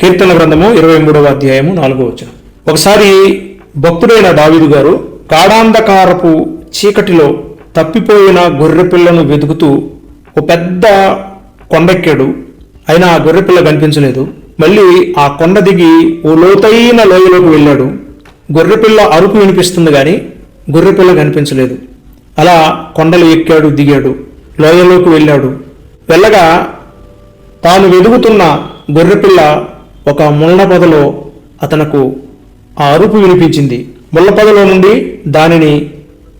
కీర్తన గ్రంథము ఇరవై మూడవ అధ్యాయము నాలుగో వచనం. ఒకసారి భక్తుడైన దావిదు గారు కాడాంధకారపు చీకటిలో తప్పిపోయిన గొర్రెపిల్లను వెతుకుతూ ఒక పెద్ద కొండెక్కాడు. అయినా ఆ గొర్రెపిల్ల కనిపించలేదు. మళ్ళీ ఆ కొండ దిగి ఓ లోతైన లోయలోకి వెళ్ళాడు. గొర్రెపిల్ల అరుపు వినిపిస్తుంది కానీ గొర్రెపిల్ల కనిపించలేదు. అలా కొండలు ఎక్కాడు దిగాడు. లోయలోకి వెళ్ళాడు. వెళ్ళగా తాను వెదుగుతున్న గొర్రెపిల్ల ఒక ముళ్ళ పొదలో అతనకు ఆ అరుపు వినిపించింది. ముళ్ళ పొదలో నుండి దానిని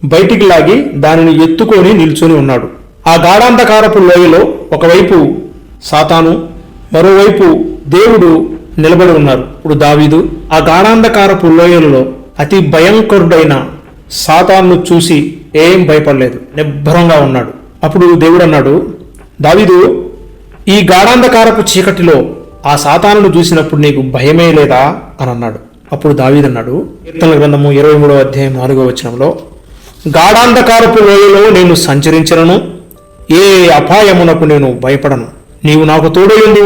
బయటికి లాగి దానిని ఎత్తుకొని నిల్చొని ఉన్నాడు. ఆ గాఢాంధకారపు లోయలో ఒకవైపు సాతాను మరోవైపు దేవుడు నిలబడి ఉన్నారు. ఇప్పుడు దావీదు ఆ గాఢాంధకారపు లోయలలో అతి భయంకరుడైన సాతాన్ను చూసి ఏం భయపడలేదు. నిబ్బరంగా ఉన్నాడు. అప్పుడు దేవుడు అన్నాడు దావీదు ఈ గాఢాంధకారపు చీకటిలో ఆ సాతానును చూసినప్పుడు నీకు భయమే లేదా అని అన్నాడు. అప్పుడు దావీదన్నాడు కీర్తనల గ్రంథము ఇరవై మూడవ అధ్యాయం నాలుగవ వచనంలో గాఢాంధకారపు లోయలో నేను సంచరించను ఏ అపాయమునకు నేను భయపడను. నీవు నాకు తోడయుండు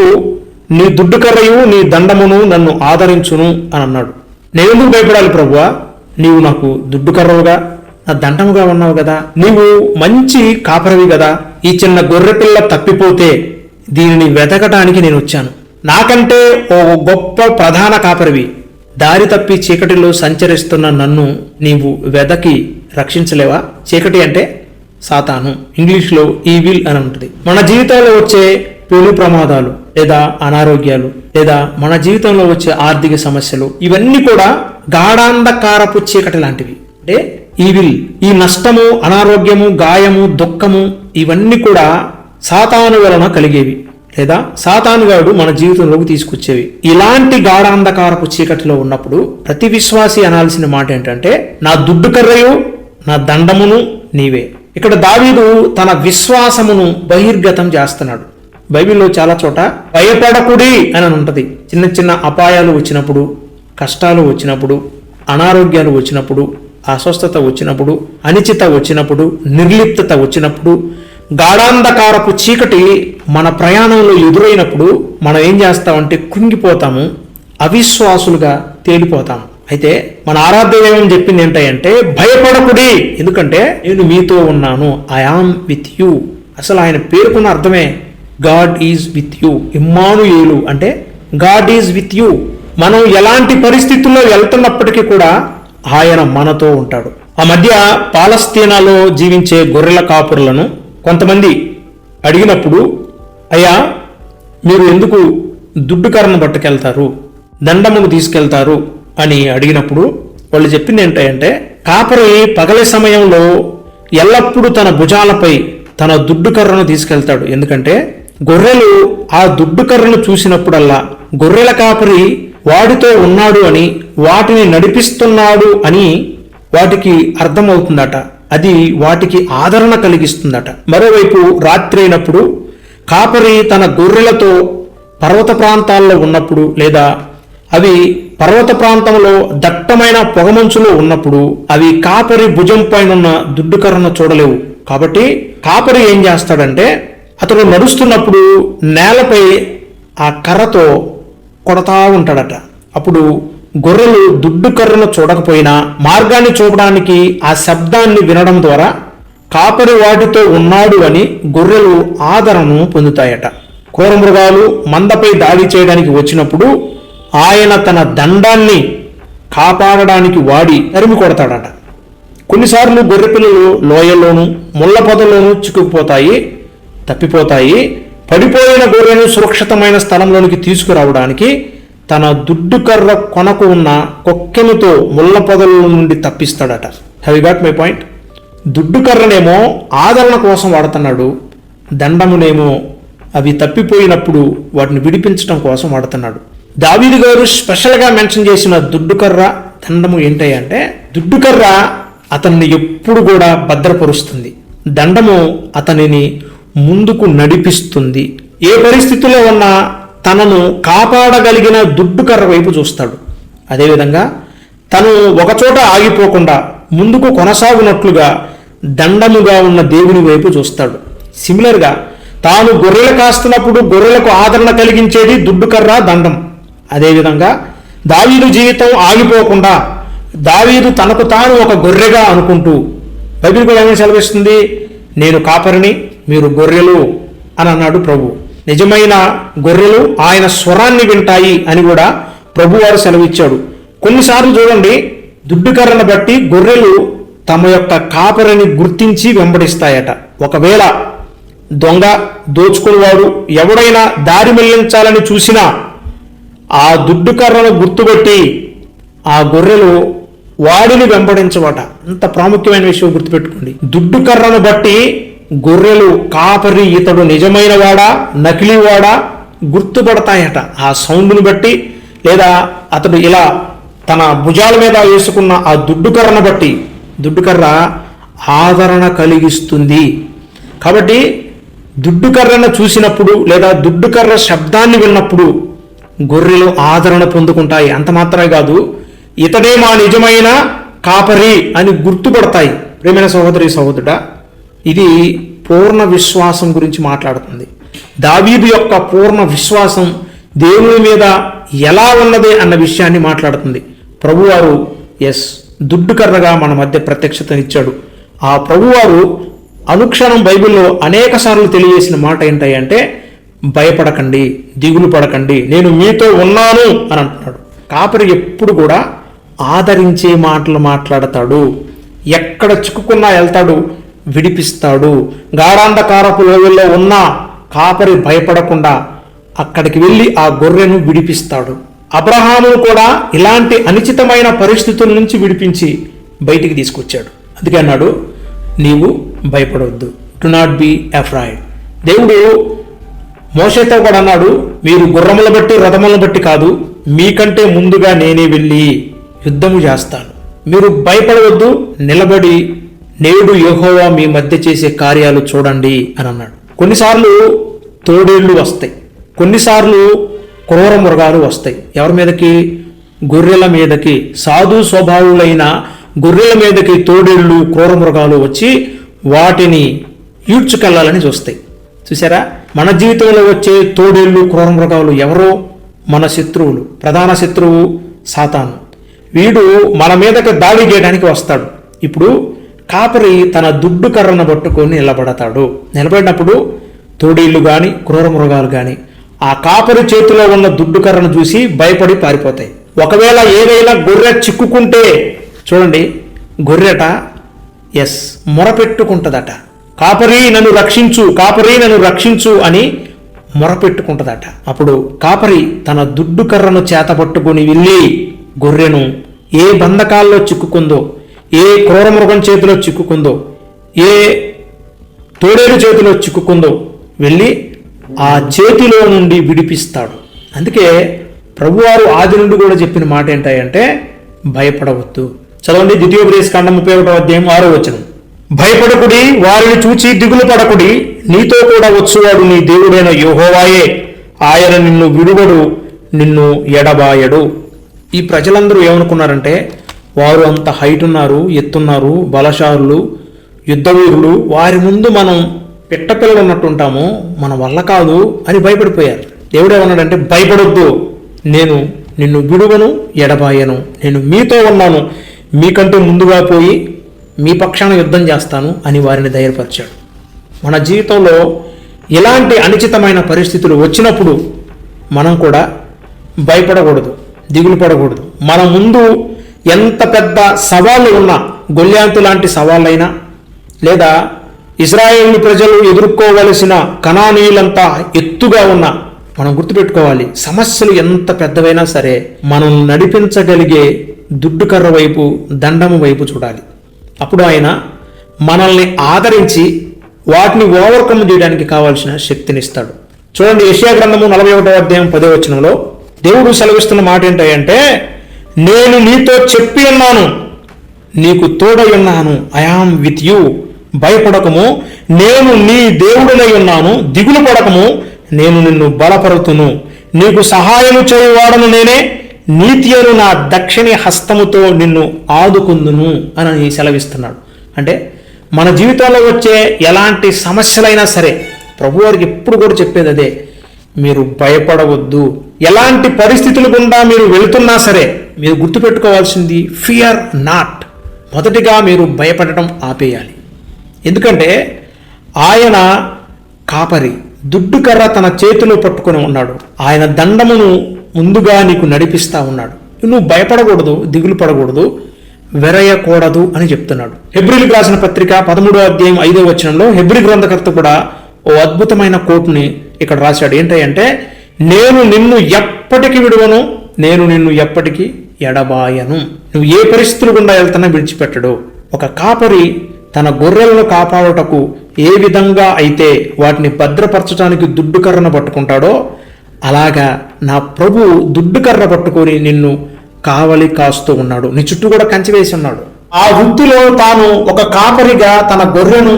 నీ దుడ్డు కర్రయు నీ దండమును నన్ను ఆదరించును అని అన్నాడు. నేనెందుకు భయపడాలి ప్రభువా? నీవు నాకు దుడ్డు కర్రవుగా నా దండముగా ఉన్నావు కదా. నీవు మంచి కాపరవి కదా. ఈ చిన్న గొర్రెపిల్ల తప్పిపోతే దీనిని వెతకటానికి నేను వచ్చాను. నాకంటే ఓ గొప్ప ప్రధాన కాపరివి. దారి తప్పి చీకటిలో సంచరిస్తున్న నన్ను నీవు వెదకి రక్షించలేవా? చీకటి అంటే సాతాను. ఇంగ్లీష్లో ఈవిల్ అని ఉంటుంది. మన జీవితంలో వచ్చే పెను ప్రమాదాలు లేదా అనారోగ్యాలు లేదా మన జీవితంలో వచ్చే ఆర్థిక సమస్యలు ఇవన్నీ కూడా గాఢాంధకారపు చీకటి లాంటివి. అంటే ఈవిల్ ఈ నష్టము అనారోగ్యము గాయము దుఃఖము ఇవన్నీ కూడా సాతాను వలన కలిగేవి. లేదా సాతానుగాడు మన జీవితంలోకి తీసుకొచ్చేవి. ఇలాంటి గాఢాంధకారపు చీకటిలో ఉన్నప్పుడు ప్రతి విశ్వాసి అనాల్సిన మాట ఏంటంటే నా దుడ్డు కర్రయు నా దండమును నీవే. ఇక్కడ దావీదు తన విశ్వాసమును బహిర్గతం చేస్తున్నాడు. బైబిల్లో చాలా చోట భయపడకుడి అని ఉంటుంది చిన్న చిన్న అపాయాలు వచ్చినప్పుడు కష్టాలు వచ్చినప్పుడు అనారోగ్యాలు వచ్చినప్పుడు అస్వస్థత వచ్చినప్పుడు అనిచిత వచ్చినప్పుడు నిర్లిప్తత వచ్చినప్పుడు గాఢాంధకారపు చీకటి మన ప్రయాణంలో ఎదురైనప్పుడు మనం ఏం చేస్తామంటే కృంగిపోతాము అవిశ్వాసులుగా తేలిపోతాము అయితే మన ఆరాధ్య దైవం చెప్పింది ఏంటంటే భయపడకుడి. ఎందుకంటే నేను మీతో ఉన్నాను ఐ ఆమ్ విత్ యూ అసలు ఆయన పేర్కొన్న అర్థమే God is with you Immanuel అంటే గాడ్ ఈజ్ విత్ యూ మనం ఎలాంటి పరిస్థితుల్లో వెళ్తున్నప్పటికీ కూడా ఆయన మనతో ఉంటాడు. ఆ మధ్య పాలస్తీనాలో జీవించే గొర్రెల కాపురులను కొంతమంది అడిగినప్పుడు అయ్యా మీరు ఎందుకు దుడ్డు కర్రను పట్టుకెళ్తారు దండమును తీసుకెళ్తారు? అని అడిగినప్పుడు వాళ్ళు చెప్పింది ఏంటంటే కాపరి పగలే సమయంలో ఎల్లప్పుడూ తన భుజాలపై తన దుడ్డు కర్రను తీసుకెళ్తాడు. ఎందుకంటే గొర్రెలు ఆ దుడ్డు కర్రను చూసినప్పుడల్లా గొర్రెల కాపరి వాడితో ఉన్నాడు అని వాటిని నడిపిస్తున్నాడు అని వాటికి అర్థమవుతుందట. అది వాటికి ఆదరణ కలిగిస్తుందట. మరోవైపు రాత్రి అయినప్పుడు కాపరి తన గొర్రెలతో పర్వత ప్రాంతాల్లో ఉన్నప్పుడు లేదా అవి పర్వత ప్రాంతంలో దట్టమైన పొగమంచులో ఉన్నప్పుడు అవి కాపరి భుజం పైన ఉన్న దుడ్డు కర్రను చూడలేవు. కాబట్టి కాపరి ఏం చేస్తాడంటే అతడు నడుస్తున్నప్పుడు నేలపై ఆ కర్రతో కొడతా ఉంటాడట. అప్పుడు గొర్రెలు దుడ్డు కర్రను చూడకపోయినా మార్గాన్ని చూపడానికి ఆ శబ్దాన్ని వినడం ద్వారా కాపరి వాటితో ఉన్నాడు అని గొర్రెలు ఆదరణను పొందుతాయట. కోరమృగాలు మందపై దాడి చేయడానికి వచ్చినప్పుడు ఆయన తన దండాన్ని కాపాడడానికి వాడి తరిమి కొడతాడట. కొన్నిసార్లు గొర్రె పిల్లలు లోయల్లోనూ ముళ్ళ పొదల్లోనూ చిక్కుకుపోతాయి తప్పిపోతాయి పడిపోయిన గొర్రెను సురక్షితమైన స్థలంలోనికి తీసుకురావడానికి తన దుడ్డు కర్ర కొనకు ఉన్న కొక్కెనుతో ముళ్ళ పొదల నుండి తప్పిస్తాడట. హ్యావ్ గాట్ మై పాయింట్ దుడ్డు కర్రనేమో ఆదరణ కోసం వాడుతున్నాడు దండమునేమో అవి తప్పిపోయినప్పుడు వాటిని విడిపించడం కోసం వాడుతున్నాడు. దావీదు గారు స్పెషల్గా మెన్షన్ చేసిన దుడ్డు కర్ర దండము ఏంటంటే దుడ్డు కర్ర అతన్ని ఎప్పుడు కూడా భద్రపరుస్తుంది. దండము అతనిని ముందుకు నడిపిస్తుంది. ఏ పరిస్థితిలో ఉన్నా తనను కాపాడగలిగిన దుడ్డు కర్ర వైపు చూస్తాడు. అదేవిధంగా తను ఒకచోట ఆగిపోకుండా ముందుకు కొనసాగునట్లుగా దండముగా ఉన్న దేవుని వైపు చూస్తాడు. సిమిలర్గా తాను గొర్రెలు కాస్తున్నప్పుడు గొర్రెలకు ఆదరణ కలిగించేది దుడ్డు కర్ర దండం. అదేవిధంగా దావీదు జీవితం ఆగిపోకుండా దావీదు తనకు తాను ఒక గొర్రెగా అనుకుంటూ బైబిల్ కూడా ఏమైనా సెలవిస్తుంది? నేను కాపరిని మీరు గొర్రెలు అని అన్నాడు ప్రభు. నిజమైన గొర్రెలు ఆయన స్వరాన్ని వింటాయి అని కూడా ప్రభువారు సెలవిచ్చాడు. కొన్నిసార్లు చూడండి దుడ్డుకర్రను బట్టి గొర్రెలు తమ యొక్క కాపరిని గుర్తించి వెంబడిస్తాయట. ఒకవేళ దొంగ దోచుకునేవాడు ఎవడైనా దారి మళ్ళించాలని చూసినా ఆ దుడ్డు కర్రను గుర్తుపెట్టి ఆ గొర్రెలు వాడిని వెంబడించవట. అంత ప్రాముఖ్యమైన విషయం గుర్తుపెట్టుకోండి. దుడ్డు కర్రను బట్టి గొర్రెలు కాపరి ఇతడు నిజమైన వాడా నకిలీ గుర్తుపడతాయట. ఆ సౌండ్ని బట్టి లేదా అతడు ఇలా తన భుజాల మీద వేసుకున్న ఆ దుడ్డుకర్రను బట్టి దుడ్డుకర్ర ఆదరణ కలిగిస్తుంది. కాబట్టి దుడ్డుకర్రను చూసినప్పుడు లేదా దుడ్డుకర్ర శబ్దాన్ని విన్నప్పుడు గొర్రెలు ఆదరణ పొందుకుంటాయి. అంత మాత్రమే కాదు ఇతడే మా నిజమైన కాపరి అని గుర్తుపడతాయి. ప్రేమైన సహోదరి సహోదరుడా ఇది పూర్ణ విశ్వాసం గురించి మాట్లాడుతుంది. దావీదు యొక్క పూర్ణ విశ్వాసం దేవుని మీద ఎలా ఉన్నది అన్న విషయాన్ని మాట్లాడుతుంది. ప్రభువారు ఎస్ దుడ్డుకర్రగా మన మధ్య ప్రత్యక్షతనిచ్చాడు ఆ ప్రభువారు అనుక్షణం బైబిల్లో అనేక సార్లు తెలియజేసిన మాట ఏంటంటే భయపడకండి దిగులు పడకండి నేను మీతో ఉన్నాను అని అంటున్నాడు. కాపరి ఎప్పుడు కూడా ఆదరించే మాటలు మాట్లాడతాడు. ఎక్కడ చిక్కుకున్నా వెళ్తాడు. విడిపిస్తాడు. గాఢాంధకారపు లోయల్లో ఉన్న కాపరి భయపడకుండా అక్కడికి వెళ్ళి ఆ గొర్రెను విడిపిస్తాడు. అబ్రహామును కూడా ఇలాంటి అనిచితమైన పరిస్థితుల నుంచి విడిపించి బయటికి తీసుకొచ్చాడు. అందుకే అన్నాడు నీవు భయపడవద్దు. డు నాట్ బి అఫ్రాయిడ్ దేవుడు మోసతో కూడా అన్నాడు మీరు గుర్రముల బట్టి రథములను బట్టి కాదు మీకంటే ముందుగా నేనే వెళ్ళి యుద్ధము చేస్తాను. మీరు భయపడవద్దు నిలబడి నేడు యోహోవా మీ మధ్య చేసే కార్యాలు చూడండి అని అన్నాడు. కొన్నిసార్లు తోడేళ్ళు వస్తాయి. కొన్నిసార్లు క్రూర మృగాలు వస్తాయి. ఎవరి మీదకి? గొర్రెల మీదకి. సాధు స్వభావులైన గొర్రెల మీదకి తోడేళ్ళు క్రూర మృగాలు వచ్చి వాటిని ఈడ్చుకెళ్ళాలని చూస్తాయి. చూసారా మన జీవితంలో వచ్చే తోడేళ్ళు క్రూర మృగాలు ఎవరో? మన శత్రువులు. ప్రధాన శత్రువు సాతాను. వీడు మన మీదకి దాడి చేయడానికి వస్తాడు. ఇప్పుడు కాపరి తన దుడ్డు కర్రను పట్టుకొని నిలబడతాడు. నిలబడినప్పుడు తోడేళ్ళు కానీ క్రూర మృగాలు కానీ ఆ కాపరి చేతిలో ఉన్న దుడ్డు కర్రను చూసి భయపడి పారిపోతాయి. ఒకవేళ ఏదైనా గొర్రె చిక్కుకుంటే చూడండి గొర్రెట ఎస్ మొరపెట్టుకుంటుందట కాపరి నన్ను రక్షించు కాపరి నన్ను రక్షించు అని మొరపెట్టుకుంటుందట అప్పుడు కాపరి తన దుడ్డు కర్రను చేత పట్టుకుని వెళ్ళి గొర్రెను ఏ బంధకాల్లో చిక్కుకుందో ఏ క్రూరమృగం చేతిలో చిక్కుకుందో ఏ తోడేరు చేతిలో చిక్కుకుందో వెళ్ళి ఆ చేతిలో నుండి విడిపిస్తాడు. అందుకే ప్రభువారు ఆది నుండి కూడా చెప్పిన మాట ఏంటంటే భయపడవద్దు. చదవండి ద్వితీయోపదేశ కాండం ముప్పై ఒకటో అధ్యాయం ఆరో వచనం. భయపడకుడి వారిని చూచి దిగులు పడకుడి నీతో కూడా వచ్చువాడు నీ దేవుడైన యోహోవాయే. ఆయన నిన్ను విడువడు నిన్ను ఎడబాయడు. ఈ ప్రజలందరూ ఏమనుకున్నారంటే వారు అంత హైట్ ఉన్నారు ఎత్తున్నారు బలశారులు యుద్ధవీరులు. వారి ముందు మనం పిట్టపిల్లలు ఉన్నట్టుంటాము. మన వల్ల కాదు అని భయపడిపోయారు. దేవుడు ఏమన్నాడంటే భయపడొద్దు. నేను నిన్ను విడువను ఎడబాయను. నేను మీతో ఉన్నాను. మీకంటే ముందుగా పోయి మీ పక్షాన యుద్ధం చేస్తాను అని వారిని ధైర్యపరిచాడు. మన జీవితంలో ఇలాంటి అనిచితమైన పరిస్థితులు వచ్చినప్పుడు మనం కూడా భయపడకూడదు దిగులు పడకూడదు. మన ముందు ఎంత పెద్ద సవాళ్ళు ఉన్నా గొల్యాంతు లాంటి సవాళ్ళైనా లేదా ఇజ్రాయేల్ ప్రజలు ఎదుర్కోవలసిన కణానీయులంతా ఎత్తుగా ఉన్న మనం గుర్తుపెట్టుకోవాలి సమస్యలు ఎంత పెద్దవైనా సరే మనం నడిపించగలిగే దుడ్డు కర్ర వైపు దండము వైపు చూడాలి. అప్పుడు ఆయన మనల్ని ఆదరించి వాటిని ఓవర్కమ్ చేయడానికి కావాల్సిన శక్తినిస్తాడు. చూడండి యెషయా గ్రంథము నలభై ఒకటో అధ్యాయం పదో వచనంలో దేవుడు సెలవిస్తున్న మాట ఏంటంటే నేను నీతో చెప్పి ఉన్నాను. నీకు తోడై ఉన్నాను. ఐఆమ్ విత్ యూ భయపడకము. నేను నీ దేవుడినై ఉన్నాను. దిగులు పడకము. నేను నిన్ను బలపరుతును. నీకు సహాయము చేయువాడను నేనే. నీతి అను నా దక్షిణి హస్తముతో నిన్ను ఆదుకుందును అని సెలవిస్తున్నాడు. అంటే మన జీవితంలో వచ్చే ఎలాంటి సమస్యలైనా సరే ప్రభువారికి ఎప్పుడు కూడా చెప్పేది అదే మీరు భయపడవద్దు. ఎలాంటి పరిస్థితులు గుండా మీరు వెళుతున్నా సరే మీరు గుర్తుపెట్టుకోవాల్సింది ఫియర్ నాట్ మొదటిగా మీరు భయపడటం ఆపేయాలి. ఎందుకంటే ఆయన కాపరి దుడ్డుకర్ర తన చేతిలో పట్టుకొని ఉన్నాడు. ఆయన దండమును ముందుగా నీకు నడిపిస్తా ఉన్నాడు. నువ్వు భయపడకూడదు దిగులు పడకూడదు వెరయకూడదు అని చెప్తున్నాడు. హెబ్రిల్ రాసిన పత్రిక పదమూడో అధ్యాయం ఐదో వచనంలో హెబ్రి గ్రంథకర్త కూడా ఓ అద్భుతమైన కోట్ని ఇక్కడ రాశాడు. ఏంటంటే నేను నిన్ను ఎప్పటికీ విడువను నేను నిన్ను ఎప్పటికీ ఎడబాయను. నువ్వు ఏ పరిస్థితులు గుండా వెళ్తున్నా విడిచిపెట్టడు. ఒక కాపరి తన గొర్రెలను కాపాడుటకు ఏ విధంగా అయితే వాటిని భద్రపరచడానికి దుడ్డు కర్రను పట్టుకుంటాడో అలాగా నా ప్రభు దుడ్డు కర్ర పట్టుకొని నిన్ను కావలి కాస్తూ ఉన్నాడు. నీ చుట్టూ కూడా కంచి వేసి ఉన్నాడు. ఆ వృత్తిలో తాను ఒక కాపరిగా తన గొర్రెను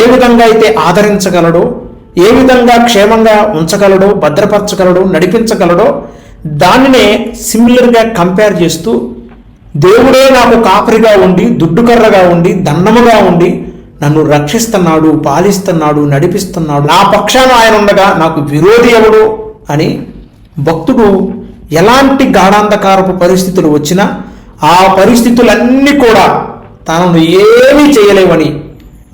ఏ విధంగా అయితే ఆదరించగలడో ఏ విధంగా క్షేమంగా ఉంచగలడో భద్రపరచగలడో నడిపించగలడో దానినే సిమిలర్గా కంపేర్ చేస్తూ దేవుడే నాకు కాపరిగా ఉండి దుడ్డుకర్రగా ఉండి దండముగా ఉండి నన్ను రక్షిస్తున్నాడు పాలిస్తున్నాడు నడిపిస్తున్నాడు. నా పక్షాన ఆయన ఉండగా నాకు విరోధి ఎవడు? అని భక్తుడు ఎలాంటి గాఢాంధకారపు పరిస్థితులు వచ్చినా ఆ పరిస్థితులన్నీ కూడా తనను ఏమీ చేయలేవని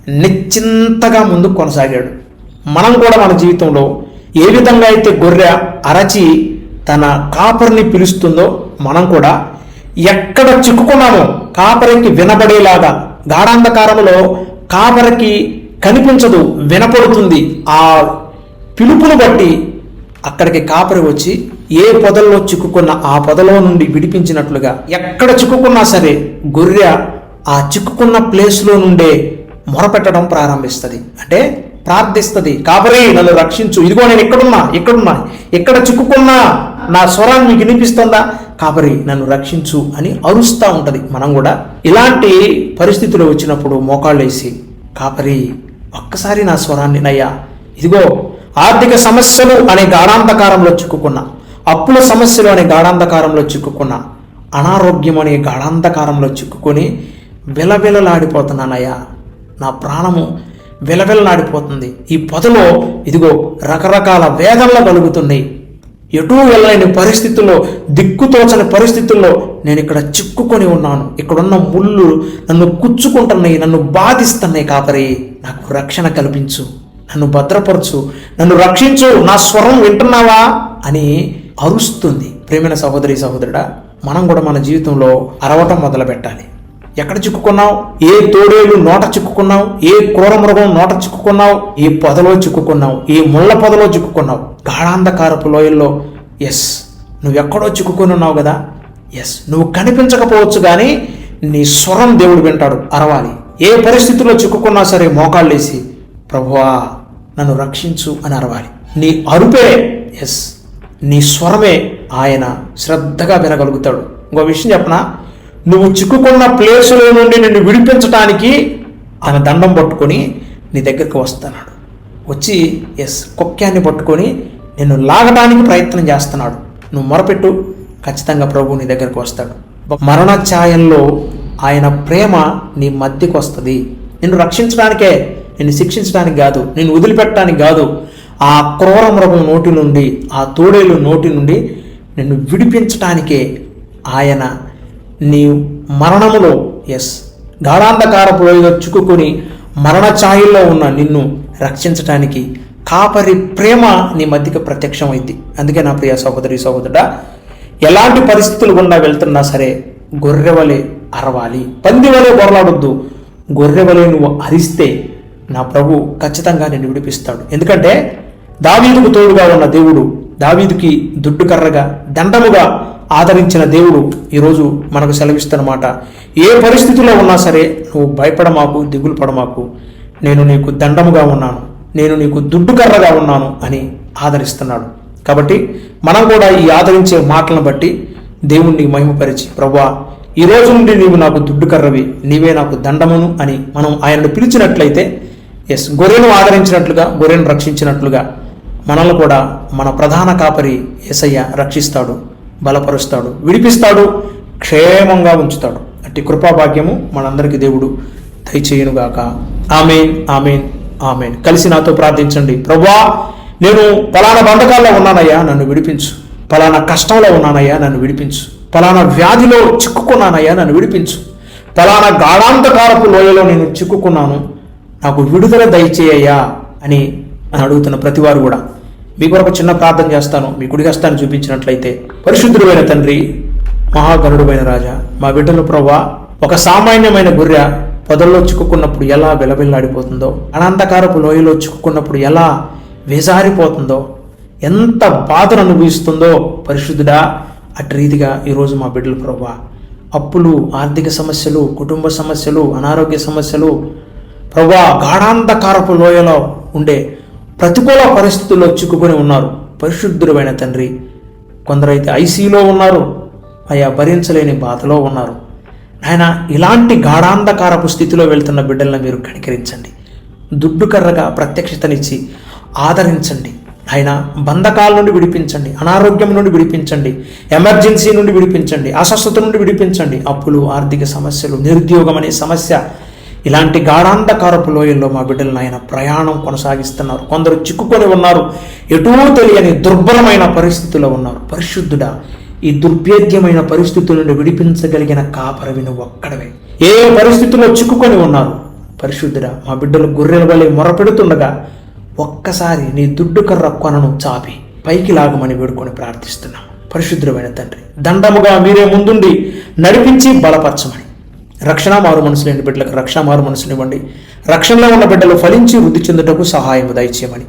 నిశ్చింతగా ముందుకు కొనసాగాడు. మనం కూడా మన జీవితంలో ఏ విధంగా అయితే గొర్రె అరచి తన కాపరిని పిలుస్తుందో మనం కూడా ఎక్కడ చిక్కుకున్నామో కాపరికి వినబడేలాగా గాఢాంధకారంలో కాపరికి కనిపించదు వినపడుతుంది ఆ పిలుపును బట్టి అక్కడికి కాపరి వచ్చి ఏ పొదల్లో చిక్కుకున్న ఆ పొదలో నుండి విడిపించినట్లుగా ఎక్కడ చిక్కుకున్నా సరే గొర్రె ఆ చిక్కుకున్న ప్లేస్లో నుండే మొరపెట్టడం ప్రారంభిస్తుంది. అంటే ప్రార్థిస్తుంది. కాబరి నన్ను రక్షించు. ఇదిగో నేను ఎక్కడున్నా? ఎక్కడున్నా? ఎక్కడ చిక్కుకున్నా? నా స్వరాన్ని మీకు వినిపిస్తుందా? కాబరి నన్ను రక్షించు అని అరుస్తూ ఉంటుంది. మనం కూడా ఇలాంటి పరిస్థితులు వచ్చినప్పుడు మోకాళ్ళేసి కాపరి ఒక్కసారి నా స్వరాన్ని నయ్యా. ఇదిగో ఆర్థిక సమస్యలు అనే గాఢాంధకారంలో చిక్కుకున్నా. అప్పుల సమస్యలు అనే గాఢాంధకారంలో చిక్కుకున్నా. అనారోగ్యం అనే గాఢాంధకారంలో చిక్కుకొని విలవిలలాడిపోతున్నానయ్యా. నా ప్రాణము విలవిలలాడిపోతుంది ఈ పొదలో ఇదిగో రకరకాల వేదనలు కలుగుతున్నాయి. ఎటూ వెళ్ళలేని పరిస్థితుల్లో దిక్కుతోచని పరిస్థితుల్లో నేను ఇక్కడ చిక్కుకొని ఉన్నాను. ఇక్కడున్న ముళ్ళు నన్ను కుచ్చుకుంటున్నాయి నన్ను బాధిస్తున్నాయి కాపరి. నాకు రక్షణ కల్పించు నన్ను భద్రపరచు నన్ను రక్షించు నా స్వరం వింటున్నావా? అని అరుస్తుంది. ప్రేమైన సహోదరి సహోదరుడా మనం కూడా మన జీవితంలో అరవటం మొదలు పెట్టాలి ఎక్కడ చిక్కుకున్నావు? ఏ తోడేలు నోట చిక్కుకున్నావు? ఏ క్రూర మృగం నోట చిక్కుకున్నావు? ఏ పొదలో చిక్కుకున్నావు? ఏ ముళ్ళ పొదలో చిక్కుకున్నావు? గాఢాంధకారపు లోయల్లో? ఎస్ నువ్వెక్కడో చిక్కుకొని ఉన్నావు కదా? ఎస్ నువ్వు కనిపించకపోవచ్చు కానీ నీ స్వరం దేవుడు వింటాడు అరవాలి. ఏ పరిస్థితుల్లో చిక్కుకున్నా సరే మోకాళ్ళేసి ప్రభువా నన్ను రక్షించు అని అరవాలి. నీ అరుపే ఎస్ నీ స్వరమే ఆయన శ్రద్ధగా వినగలుగుతాడు. ఇంకో విషయం చెప్పనా? నువ్వు చిక్కుకున్న ప్లేసులో నుండి నిన్ను విడిపించడానికి ఆయన దండం పట్టుకొని నీ దగ్గరికి వస్తున్నాడు. వచ్చి ఎస్ కుక్యాన్ని పట్టుకొని నిన్ను లాగడానికి ప్రయత్నం చేస్తున్నాడు. నువ్వు మొరపెట్టు ఖచ్చితంగా ప్రభు నీ దగ్గరకు వస్తాడు. మరణ ఛాయల్లో ఆయన ప్రేమ నీ మధ్యకు వస్తుంది. నిన్ను రక్షించడానికే నిన్ను శిక్షించడానికి కాదు నిన్ను వదిలిపెట్టడానికి కాదు ఆ క్రూర మృగం నోటి నుండి ఆ తోడేలు నోటి నుండి నిన్ను విడిపించటానికే ఆయన నీవు మరణములో ఎస్ గాఢాంధకారపు లోయలో చిక్కుకొని మరణ ఛాయల్లో ఉన్న నిన్ను రక్షించటానికి కాపరి ప్రేమ నీ మధ్యకి ప్రత్యక్షమైంది. అందుకే నా ప్రియ సహోదరి సహోదరుడా ఎలాంటి పరిస్థితులు గుండా వెళ్తున్నా సరే గొర్రెవలే అరవాలి. పంది వలె బొరలాడొద్దు. గొర్రెవలే నువ్వు అరిస్తే నా ప్రభు ఖచ్చితంగా నిన్ను విడిపిస్తాడు. ఎందుకంటే దావీదుకు తోడుగా ఉన్న దేవుడు దావీదుకి దుడ్డు కర్రగా దండముగా ఆదరించిన దేవుడు ఈరోజు మనకు సెలవిస్తున్నమాట. ఏ పరిస్థితిలో ఉన్నా సరే నువ్వు భయపడమాకు దిగులు పడమాకు. నేను నీకు దండముగా ఉన్నాను. నేను నీకు దుడ్డు కర్రగా ఉన్నాను అని ఆదరిస్తున్నాడు. కాబట్టి మనం కూడా ఈ ఆదరించే మాటలను బట్టి దేవుణ్ణి మహిమపరిచి ప్రభా ఈ రోజు నుండి నీవు నాకు దుడ్డు కర్రవి నీవే నాకు దండమును అని మనం ఆయనను పిలిచినట్లయితే ఎస్ గొర్రెను ఆదరించినట్లుగా గొర్రెను రక్షించినట్లుగా మనల్ని కూడా మన ప్రధాన కాపరి ఎసయ్య రక్షిస్తాడు. బలపరుస్తాడు విడిపిస్తాడు క్షేమంగా ఉంచుతాడు. అట్టి కృపాభాగ్యము మనందరికీ దేవుడు దయచేయునుగాక. Amen amen amen. కలిసి నాతో ప్రార్థించండి. ప్రభా నేను పలానా బంధకాల్లో ఉన్నానయ్యా నన్ను విడిపించు. పలానా కష్టంలో ఉన్నానయ్యా నన్ను విడిపించు. పలానా వ్యాధిలో చిక్కుకున్నానయ్యా నన్ను విడిపించు. పలానా గాఢాంతకారపు లోయలో నేను చిక్కుకున్నాను. నాకు విడుదల దయచేయ్యా అని అని అడుగుతున్న ప్రతివారు కూడా. మీ కొరకు చిన్న ప్రార్థన చేస్తాను. మీ కుడి చూపించినట్లయితే పరిశుద్ధుడైన తండ్రి మహాగణుడుమైన రాజా మా బిడ్డలు ప్రవ్వా ఒక సామాన్యమైన గొర్రె పొదల్లో చిక్కుకున్నప్పుడు ఎలా విలవిల్లాడిపోతుందో అనంతకారపు లోయలో చిక్కుకున్నప్పుడు ఎలా వేజారిపోతుందో ఎంత బాధను అనుభవిస్తుందో పరిశుద్ధుడా అటు రీతిగా ఈరోజు మా బిడ్డలు ప్రవ్వా అప్పులు ఆర్థిక సమస్యలు కుటుంబ సమస్యలు అనారోగ్య సమస్యలు ప్రభా గాఢాంధకారపు లోయలో ఉండే ప్రతికూల పరిస్థితుల్లో చిక్కుకొని ఉన్నారు. పరిశుద్ధుడైన తండ్రి కొందరైతే ఐసీలో ఉన్నారు అయా భరించలేని బాధలో ఉన్నారు. ఆయన ఇలాంటి గాఢాంధకారపు స్థితిలో వెళ్తున్న బిడ్డలను మీరు కనికరించండి. దుడ్డు కర్రగా ప్రత్యక్షతనిచ్చి ఆదరించండి. ఆయన బంధకాల నుండి విడిపించండి అనారోగ్యం నుండి విడిపించండి ఎమర్జెన్సీ నుండి విడిపించండి అస్వస్థత నుండి విడిపించండి. అప్పులు ఆర్థిక సమస్యలు నిరుద్యోగం అనే సమస్య ఇలాంటి గాఢాంధకారపు లోయల్లో మా బిడ్డలను ఆయన ప్రయాణం కొనసాగిస్తున్నారు. కొందరు చిక్కుకొని ఉన్నారు. ఎటూ తెలియని దుర్బలమైన పరిస్థితిలో ఉన్నారు. పరిశుద్ధుడా ఈ దుర్భేద్యమైన పరిస్థితుల నుండి విడిపించగలిగిన కాపరవి నువ్వు ఒక్కడవే. ఏ పరిస్థితుల్లో చిక్కుకొని ఉన్నారు? పరిశుద్ధుడా మా బిడ్డలు గొర్రెల వలె మొరపెడుతుండగా ఒక్కసారి నీ దుడ్డు కర్ర కొనను చాపి పైకి లాగమని వేడుకొని ప్రార్థిస్తున్నాం. పరిశుద్ధమైన తండ్రి దండముగా మీరే ముందుండి నడిపించి బలపరచమని. రక్షణ మారు మనసు లేని బిడ్డలకు రక్షణ మారు మనసునివ్వండి రక్షణలో ఉన్న బిడ్డలు ఫలించి వృద్ధి చెందుటకు సహాయం దయచేయమని.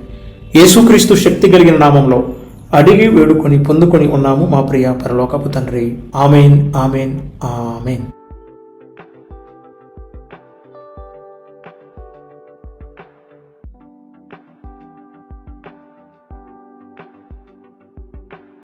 యేసుక్రీస్తు శక్తి కలిగిన నామంలో అడిగి వేడుకొని పొందుకొని ఉన్నాము మా ప్రియ పరలోకపు తండ్రి. Amen amen amen.